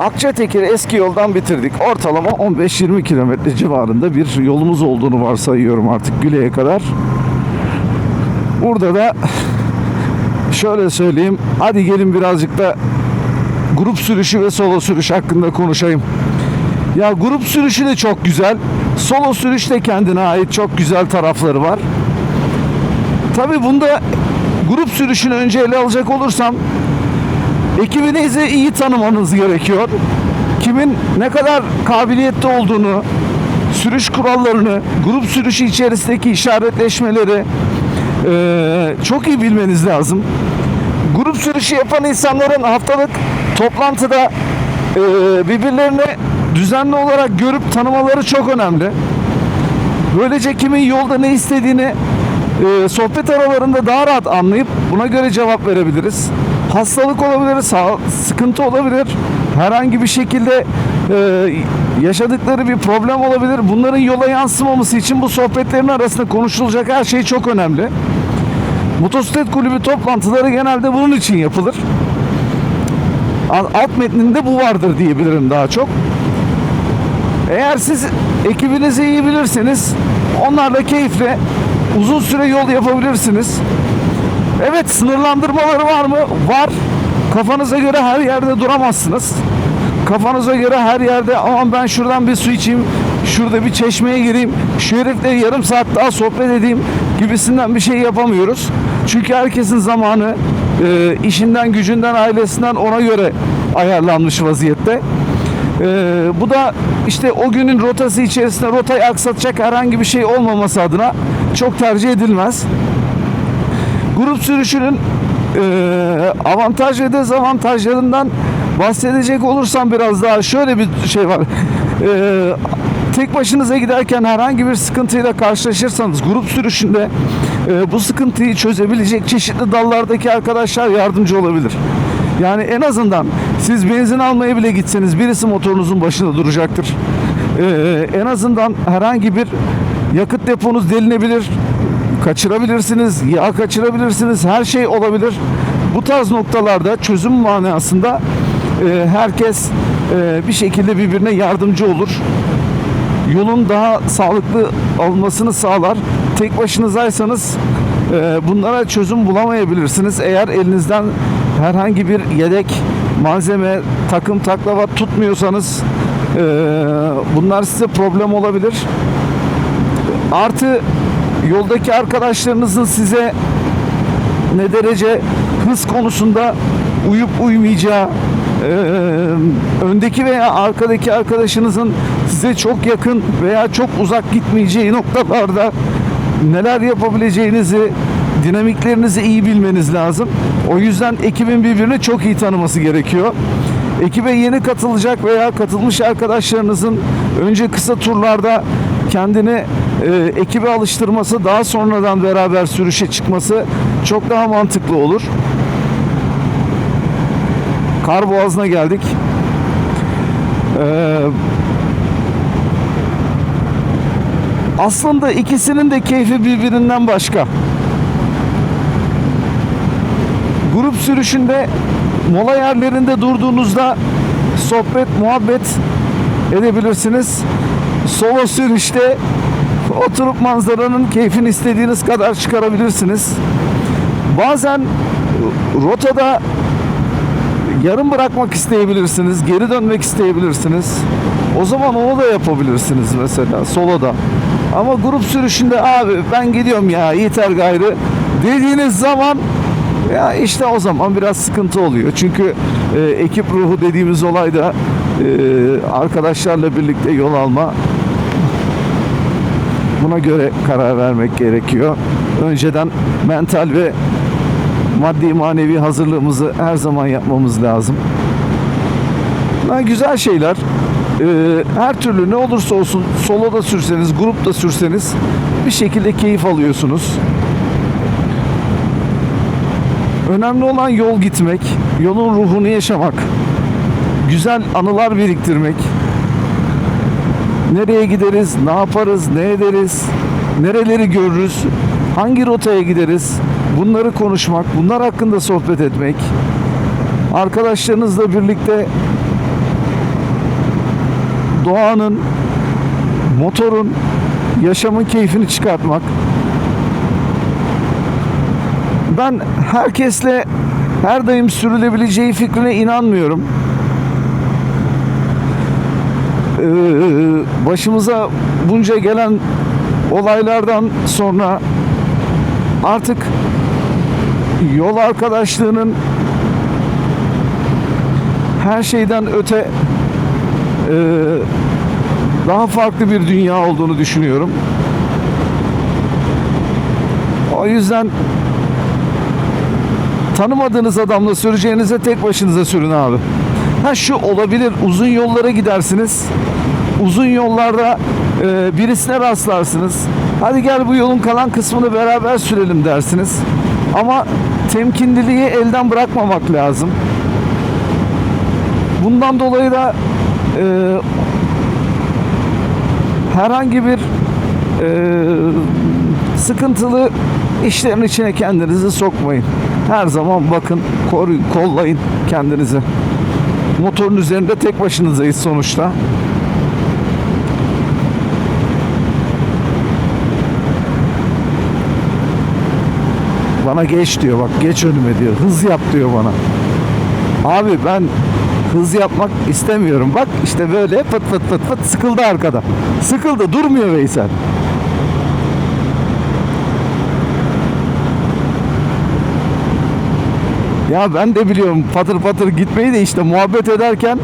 Akçatekir eski yoldan bitirdik. Ortalama 15-20 kilometre civarında bir yolumuz olduğunu varsayıyorum artık Güle'ye kadar. Burada da şöyle söyleyeyim. Hadi gelin birazcık da grup sürüşü ve solo sürüş hakkında konuşayım. Ya grup sürüşü de çok güzel. Solo sürüş de kendine ait çok güzel tarafları var. Tabi bunda grup sürüşünü önce ele alacak olursam ekibinizi iyi tanımanız gerekiyor. Kimin ne kadar kabiliyetli olduğunu, sürüş kurallarını, grup sürüşü içerisindeki işaretleşmeleri eee, çok iyi bilmeniz lazım. Grup sürüşü yapan insanların haftalık toplantıda eee, birbirlerini düzenli olarak görüp tanımaları çok önemli. Böylece kimin yolda ne istediğini e, sohbet aralarında daha rahat anlayıp buna göre cevap verebiliriz. Hastalık olabilir, sağ, sıkıntı olabilir, herhangi bir şekilde e, yaşadıkları bir problem olabilir. Bunların yola yansımaması için bu sohbetlerin arasında konuşulacak her şey çok önemli. Motosiklet kulübü toplantıları genelde bunun için yapılır. Alt metninde bu vardır diyebilirim daha çok. Eğer siz ekibinizi iyi bilirseniz onlarla keyifle uzun süre yol yapabilirsiniz. Evet sınırlandırmaları var mı? Var. Kafanıza göre her yerde duramazsınız. Kafanıza göre her yerde aman ben şuradan bir su içeyim, şurada bir çeşmeye gireyim, şu herifle yarım saat daha sohbet edeyim gibisinden bir şey yapamıyoruz. Çünkü herkesin zamanı e, işinden, gücünden, ailesinden ona göre ayarlanmış vaziyette. Ee, bu da işte o günün rotası içerisinde rotayı aksatacak herhangi bir şey olmaması adına çok tercih edilmez. Grup sürüşünün e, avantaj ve dezavantajlarından bahsedecek olursam biraz daha şöyle bir şey var. E, tek başınıza giderken herhangi bir sıkıntıyla karşılaşırsanız grup sürüşünde e, bu sıkıntıyı çözebilecek çeşitli dallardaki arkadaşlar yardımcı olabilir. Yani en azından siz benzin almaya bile gitseniz birisi motorunuzun başında duracaktır. Ee, en azından herhangi bir yakıt deponuz delinebilir, kaçırabilirsiniz, yağ kaçırabilirsiniz, her şey olabilir. Bu tarz noktalarda çözüm manasında e, herkes e, bir şekilde birbirine yardımcı olur. Yolun daha sağlıklı olmasını sağlar. Tek başınızaysanız e, bunlara çözüm bulamayabilirsiniz. Eğer elinizden herhangi bir yedek malzeme, takım taklavat tutmuyorsanız e, bunlar size problem olabilir. Artı yoldaki arkadaşlarınızın size ne derece hız konusunda uyup uymayacağı, öndeki veya arkadaki arkadaşınızın size çok yakın veya çok uzak gitmeyeceği noktalarda neler yapabileceğinizi, dinamiklerinizi iyi bilmeniz lazım. O yüzden ekibin birbirini çok iyi tanıması gerekiyor. Ekibe yeni katılacak veya katılmış arkadaşlarınızın önce kısa turlarda kendini e, ekibe alıştırması, daha sonradan beraber sürüşe çıkması çok daha mantıklı olur. Kar Boğazı'na geldik. Ee, aslında ikisinin de keyfi birbirinden başka. Grup sürüşünde mola yerlerinde durduğunuzda sohbet, muhabbet edebilirsiniz. Solo sürüşte oturup manzaranın keyfini istediğiniz kadar çıkarabilirsiniz. Bazen rotada yarım bırakmak isteyebilirsiniz, geri dönmek isteyebilirsiniz. O zaman onu da yapabilirsiniz mesela soloda. Ama grup sürüşünde abi ben gidiyorum ya yeter gayrı dediğiniz zaman ya işte o zaman biraz sıkıntı oluyor. Çünkü e, ekip ruhu dediğimiz olayda e, arkadaşlarla birlikte yol alma buna göre karar vermek gerekiyor. Önceden mental ve maddi manevi hazırlığımızı her zaman yapmamız lazım. Bunlar güzel şeyler. Ee, her türlü ne olursa olsun solo da sürseniz, grup da sürseniz bir şekilde keyif alıyorsunuz. Önemli olan yol gitmek, yolun ruhunu yaşamak, güzel anılar biriktirmek. Nereye gideriz, ne yaparız, ne ederiz, nereleri görürüz, hangi rotaya gideriz, bunları konuşmak, bunlar hakkında sohbet etmek, arkadaşlarınızla birlikte doğanın, motorun, yaşamın keyfini çıkartmak. Ben herkesle her daim sürülebileceği fikrine inanmıyorum. Ee, başımıza bunca gelen olaylardan sonra artık yol arkadaşlığının her şeyden öte e, daha farklı bir dünya olduğunu düşünüyorum. O yüzden tanımadığınız adamla süreceğinize tek başınıza sürün abi. Ha şu olabilir uzun yollara gidersiniz. Uzun yollarda e, birisine rastlarsınız. Hadi gel bu yolun kalan kısmını beraber sürelim dersiniz. Ama temkinliliği elden bırakmamak lazım. Bundan dolayı da e, herhangi bir e, sıkıntılı işlerin içine kendinizi sokmayın. Her zaman bakın, koruyun, kollayın kendinizi. Motorun üzerinde tek başınızayız sonuçta. Bana geç diyor bak geç önüme diyor. Hız yap diyor bana. Abi ben hız yapmak istemiyorum. Bak işte böyle fıt fıt fıt fıt sıkıldı arkada. Sıkıldı durmuyor Veysel. Ya ben de biliyorum patır patır gitmeyi de işte muhabbet ederken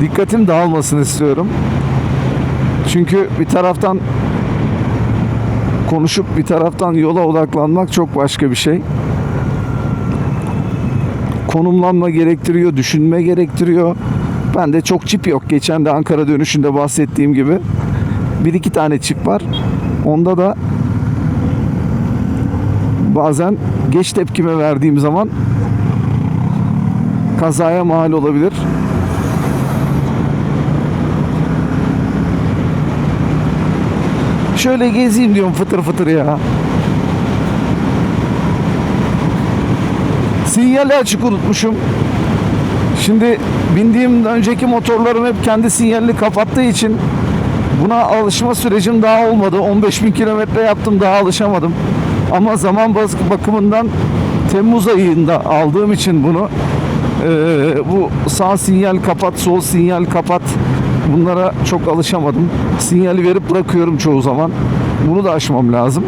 dikkatim dağılmasın istiyorum. Çünkü bir taraftan konuşup bir taraftan yola odaklanmak çok başka bir şey. Konumlanma gerektiriyor, düşünme gerektiriyor. Ben de çok çip yok. Geçen de Ankara dönüşünde bahsettiğim gibi bir iki tane çip var. Onda da bazen geç tepkime verdiğim zaman kazaya mal olabilir. Şöyle gezeyim diyorum fıtır fıtır ya. Sinyali açık unutmuşum. Şimdi bindiğim önceki motorlarım hep kendi sinyalini kapattığı için buna alışma sürecim daha olmadı. 15 bin kilometre yaptım daha alışamadım. Ama zaman bakımından Temmuz ayında aldığım için bunu eee, bu sağ sinyal kapat, sol sinyal kapat bunlara çok alışamadım. Sinyali verip bırakıyorum çoğu zaman. Bunu da aşmam lazım.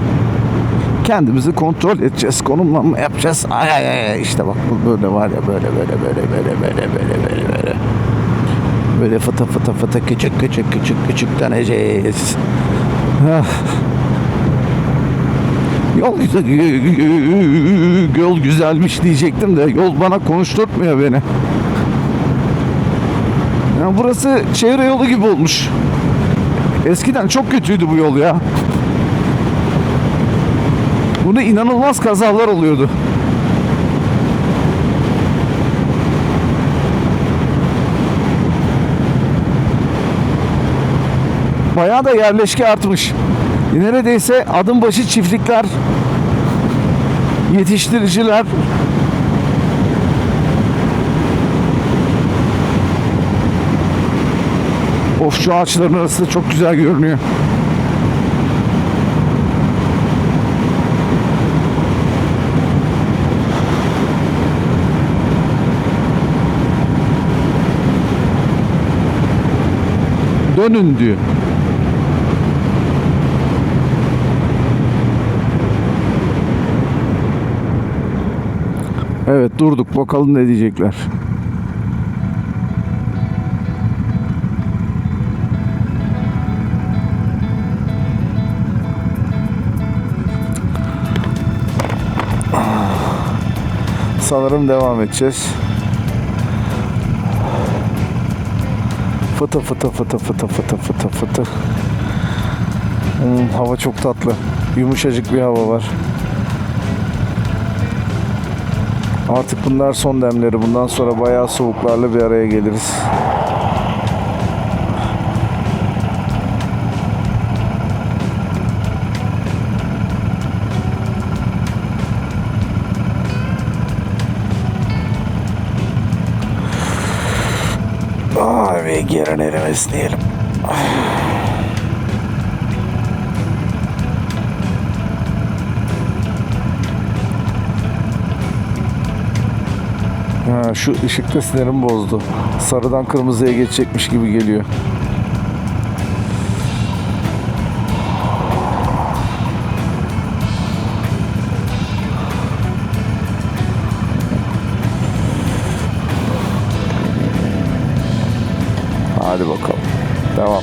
Kendimizi kontrol edeceğiz, konumlanma yapacağız. Ay ay ay işte bak bu böyle var ya böyle böyle böyle böyle böyle böyle böyle böyle. Böyle fıta fıta fıta küçük küçük küçük küçük döneceğiz. Ah. Yol güzel, yol güzelmiş diyecektim de yol bana konuşturtmuyor beni. Ya burası çevre yolu gibi olmuş. Eskiden çok kötüydü bu yol ya. Bunu inanılmaz kazalar oluyordu. Bayağı da yerleşke artmış. Neredeyse adım başı çiftlikler, yetiştiriciler, Of şu ağaçların arası çok güzel görünüyor. Dönün diyor. Evet durduk bakalım ne diyecekler. Sanırım devam edeceğiz. Fıtı fıtı fıtı fıtı fıtı fıtı fıtı. Hmm, hava çok tatlı. Yumuşacık bir hava var. Artık bunlar son demleri. Bundan sonra bayağı soğuklarla bir araya geliriz. Ay ve gerinelim esneyelim. Ha, şu ışıkta sinirimi bozdu. Sarıdan kırmızıya geçecekmiş gibi geliyor. Hadi bakalım. Devam.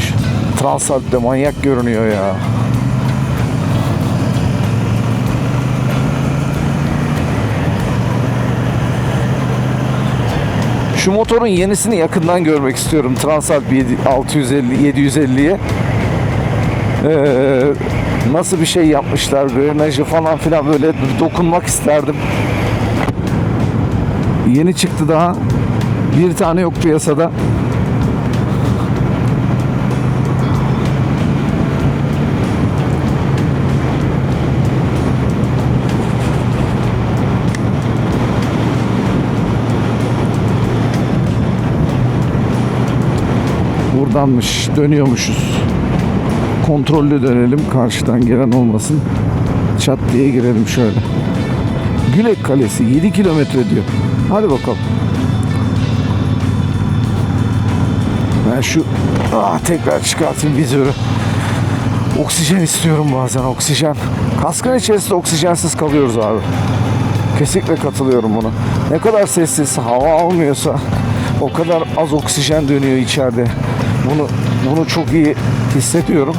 Şu Transalp'te manyak görünüyor ya. Şu motorun yenisini yakından görmek istiyorum. Transalp 7, 650 750'ye. Ee, nasıl bir şey yapmışlar, grenajı falan filan böyle dokunmak isterdim. Yeni çıktı daha. Bir tane yok piyasada. Buradanmış, dönüyormuşuz. Kontrollü dönelim, karşıdan gelen olmasın. Çat diye girelim şöyle. Gülek Kalesi 7 kilometre diyor. Hadi bakalım. Ben şu ah, tekrar çıkartayım vizörü. Oksijen istiyorum bazen oksijen. Kaskın içerisinde oksijensiz kalıyoruz abi. Kesinlikle katılıyorum buna. Ne kadar sessiz, hava almıyorsa o kadar az oksijen dönüyor içeride. Bunu bunu çok iyi hissediyorum.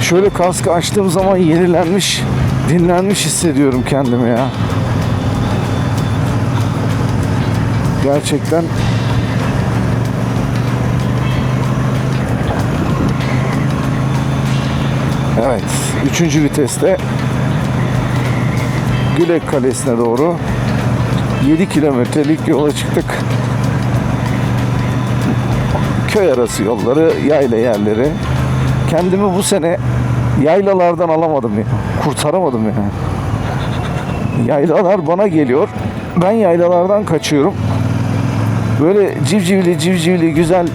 Şöyle kaskı açtığım zaman yenilenmiş, dinlenmiş hissediyorum kendimi ya. Gerçekten Evet, üçüncü viteste Gülek Kalesi'ne doğru 7 kilometrelik yola çıktık. Köy arası yolları, yayla yerleri. Kendimi bu sene yaylalardan alamadım ya. Kurtaramadım ya. Yaylalar bana geliyor. Ben yaylalardan kaçıyorum. Böyle civcivli civcivli güzel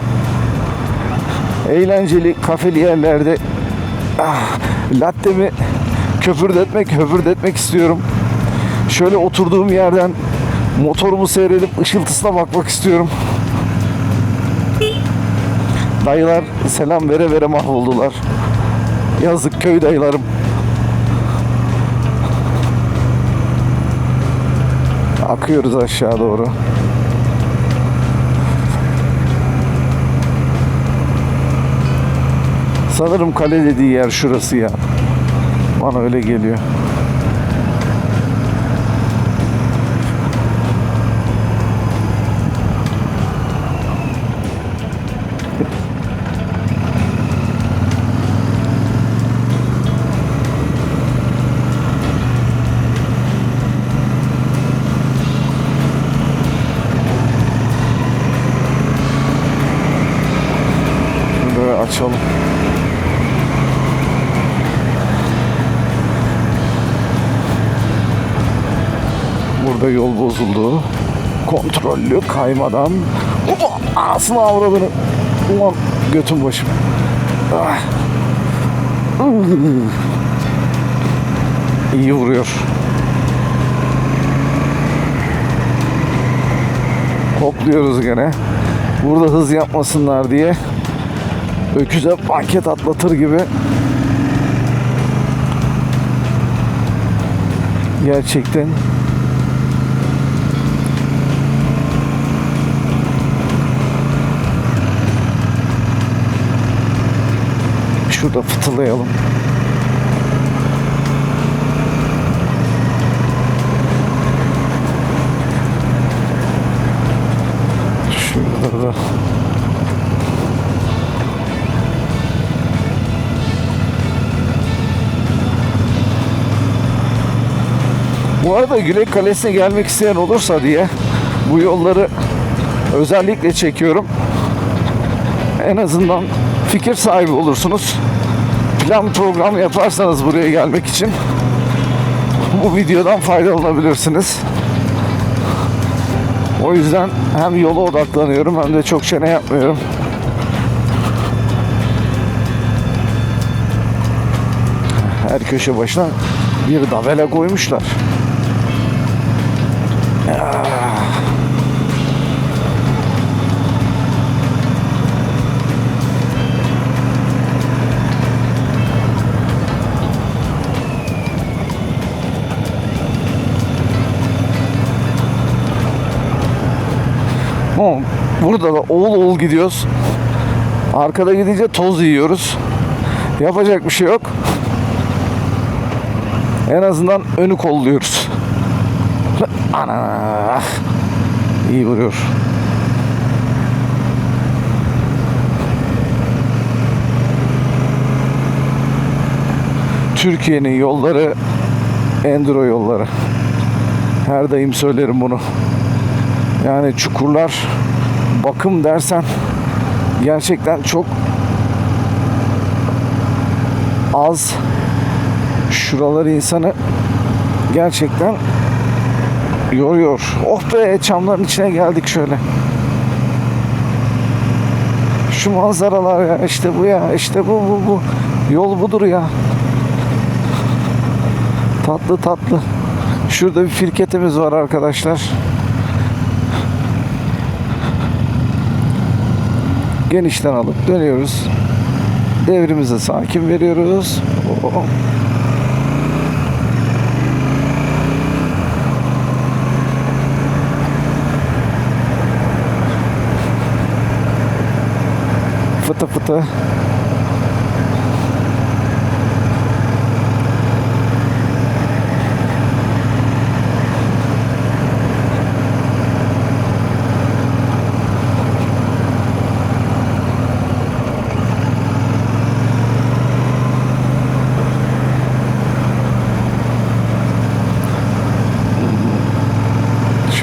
eğlenceli kafeli yerlerde ah, lattemi köpürdetmek höpürdetmek istiyorum. Şöyle oturduğum yerden motorumu seyredip ışıltısına bakmak istiyorum. Dayılar selam vere vere mahvoldular. Yazık köy dayılarım. Akıyoruz aşağı doğru. Sanırım kale dediği yer şurası ya. Bana öyle geliyor. Bozuldu. Kontrollü kaymadan. Ulan Ağzına avradını. Ulan götüm başım. Ah. İyi vuruyor. Hopluyoruz gene. Burada hız yapmasınlar diye öküze paket atlatır gibi gerçekten şurada fıtılayalım. Şurada da Bu arada Gülek Kalesi'ne gelmek isteyen olursa diye bu yolları özellikle çekiyorum. En azından fikir sahibi olursunuz. Plan program yaparsanız buraya gelmek için bu videodan faydalanabilirsiniz. O yüzden hem yola odaklanıyorum hem de çok çene yapmıyorum. Her köşe başına bir davela koymuşlar. Burada da oğul oğul gidiyoruz. Arkada gidince toz yiyoruz. Yapacak bir şey yok. En azından önü kolluyoruz. Ana. İyi vuruyor. Türkiye'nin yolları enduro yolları. Her daim söylerim bunu. Yani çukurlar bakım dersen gerçekten çok az şuraları insanı gerçekten yoruyor. Oh be çamların içine geldik şöyle. Şu manzaralar ya işte bu ya işte bu bu bu. Yol budur ya. Tatlı tatlı. Şurada bir firketimiz var arkadaşlar. Genişten alıp dönüyoruz. Devrimize sakin veriyoruz. Oo. Fıtı fıtı.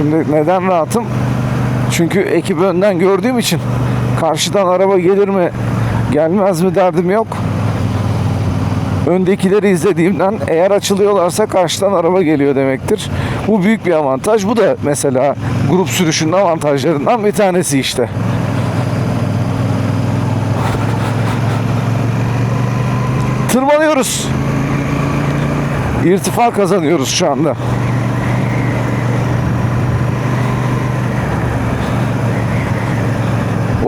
Şimdi neden rahatım? Çünkü ekibi önden gördüğüm için karşıdan araba gelir mi gelmez mi derdim yok. Öndekileri izlediğimden eğer açılıyorlarsa karşıdan araba geliyor demektir. Bu büyük bir avantaj. Bu da mesela grup sürüşünün avantajlarından bir tanesi işte. Tırmanıyoruz. İrtifa kazanıyoruz şu anda.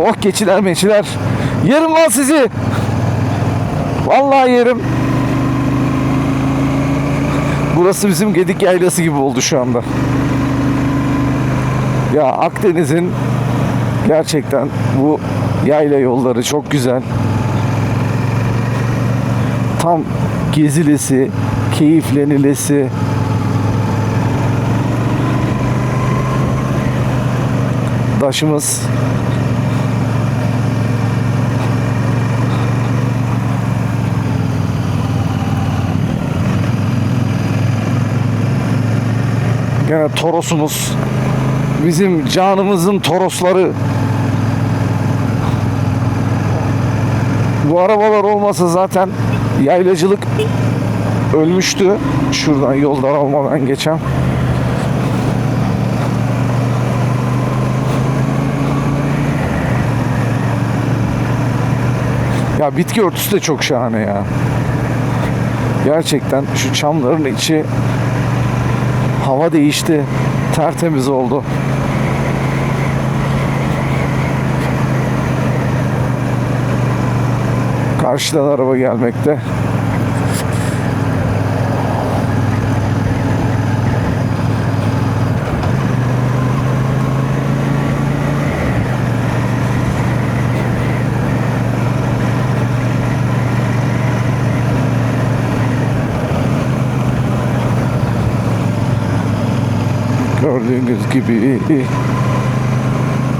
Oh keçiler meçiler. Yerim lan sizi. Vallahi yerim. Burası bizim Gedik Yaylası gibi oldu şu anda. Ya Akdeniz'in gerçekten bu yayla yolları çok güzel. Tam gezilesi, keyiflenilesi. Daşımız Gene Toros'umuz. Bizim canımızın Torosları. Bu arabalar olmasa zaten yaylacılık ölmüştü. Şuradan yoldan olmadan geçen. Ya bitki örtüsü de çok şahane ya. Gerçekten şu çamların içi Hava değişti. Tertemiz oldu. Karşıdan araba gelmekte. Gördüğünüz gibi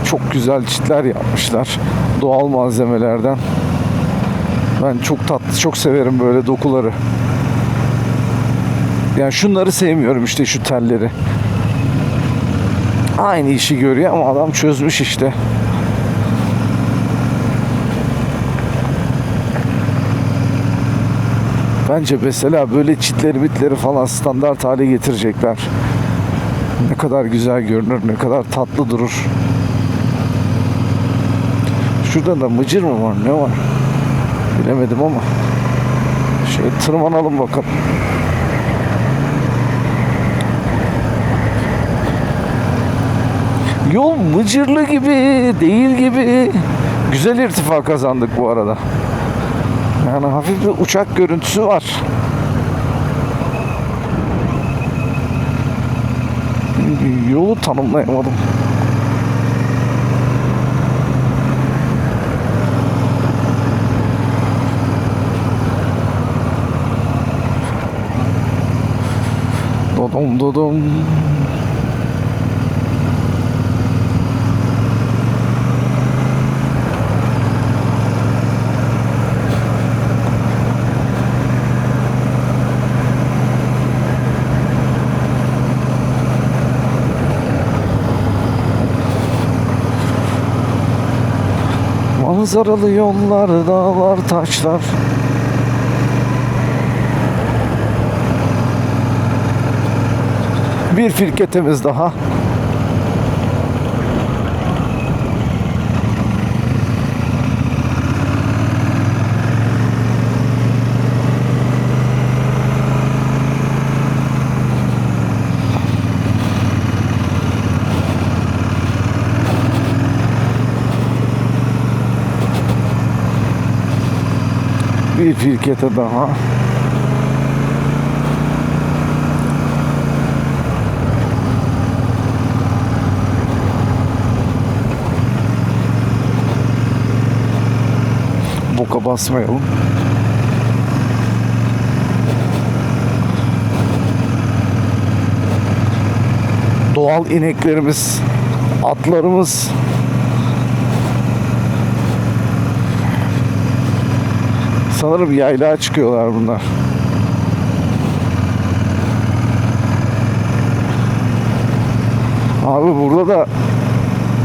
çok güzel çitler yapmışlar. Doğal malzemelerden. Ben çok tatlı, çok severim böyle dokuları. Yani şunları sevmiyorum işte şu telleri. Aynı işi görüyor ama adam çözmüş işte. Bence mesela böyle çitleri bitleri falan standart hale getirecekler. Ne kadar güzel görünür, ne kadar tatlı durur. Şurada da mıcır mı var, ne var? Bilemedim ama. Şöyle tırmanalım bakalım. Yol mıcırlı gibi değil gibi. Güzel irtifa kazandık bu arada. Yani hafif bir uçak görüntüsü var. よう頼んないよまだドドンドドン。Manzaralı yollar, dağlar, taşlar. Bir firketimiz daha. Bir firkete daha. Boka basmayalım. Doğal ineklerimiz, atlarımız Sanırım yaylağa çıkıyorlar bunlar. Abi burada da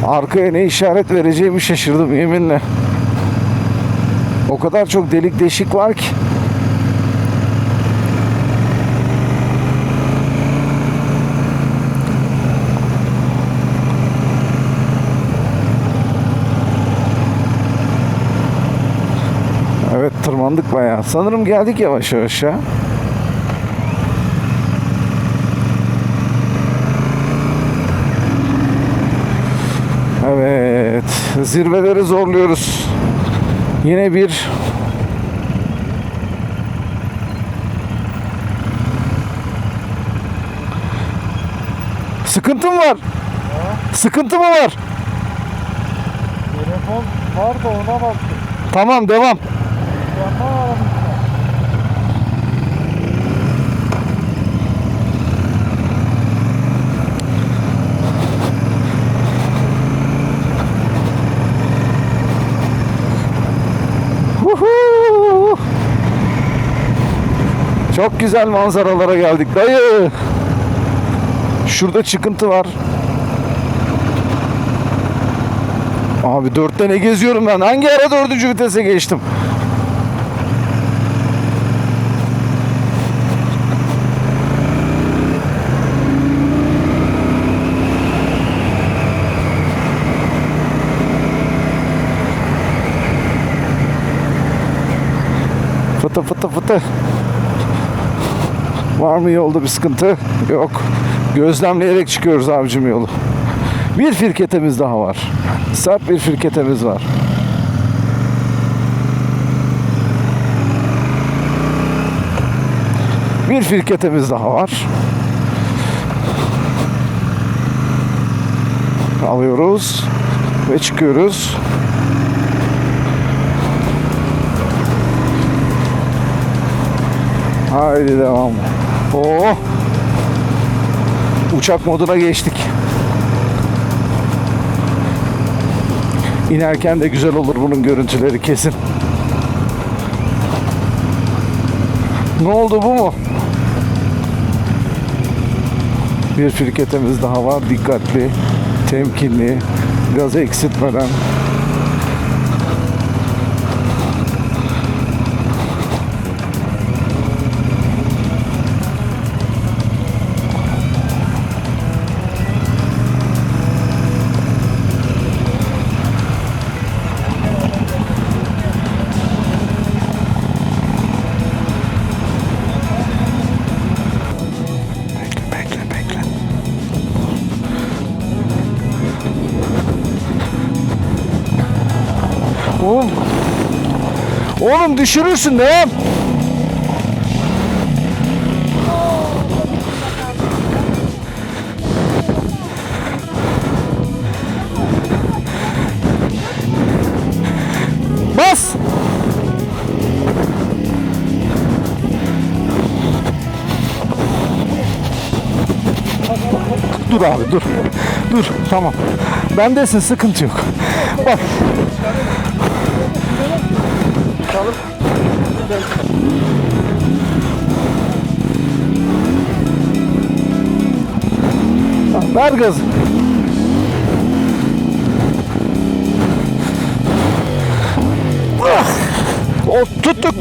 arkaya ne işaret vereceğimi şaşırdım yeminle. O kadar çok delik deşik var ki. Evet tırmandık bayağı. Sanırım geldik yavaş yavaş ya. Evet. Zirveleri zorluyoruz. Yine bir Sıkıntı mı var? Sıkıntı mı var? Telefon var da ona baktım. Tamam devam. Çok güzel manzaralara geldik dayı. Şurada çıkıntı var. Abi dörtte ne geziyorum ben? Hangi ara dördüncü vitese geçtim? Fıtı fıtı. Var mı yolda bir sıkıntı? Yok. Gözlemleyerek çıkıyoruz abicim yolu. Bir firketemiz daha var. Sert bir firketemiz var. Bir firketemiz daha var. Alıyoruz ve çıkıyoruz. Haydi devam. Oo. Uçak moduna geçtik. İnerken de güzel olur bunun görüntüleri kesin. Ne oldu bu mu? Bir firketemiz daha var. Dikkatli, temkinli, gazı eksiltmeden. Oğlum düşürürsün devam. Bas. Dur abi dur. Dur tamam. Bendesin sıkıntı yok. Bak. Ver gazı. Ah! O tuttuk.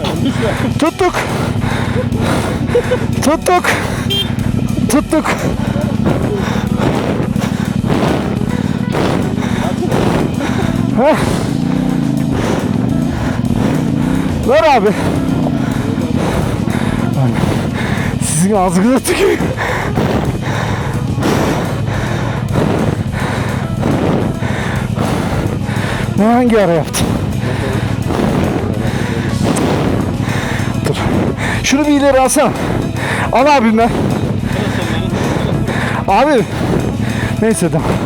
Tuttuk. Tuttuk. Tuttuk. Heh. Ver abi. Sizin ağzınıza tüküreyim. Ne hangi ara yaptın? Dur. Şunu bir ileri alsana. Al abimden. Abi. Neyse tamam.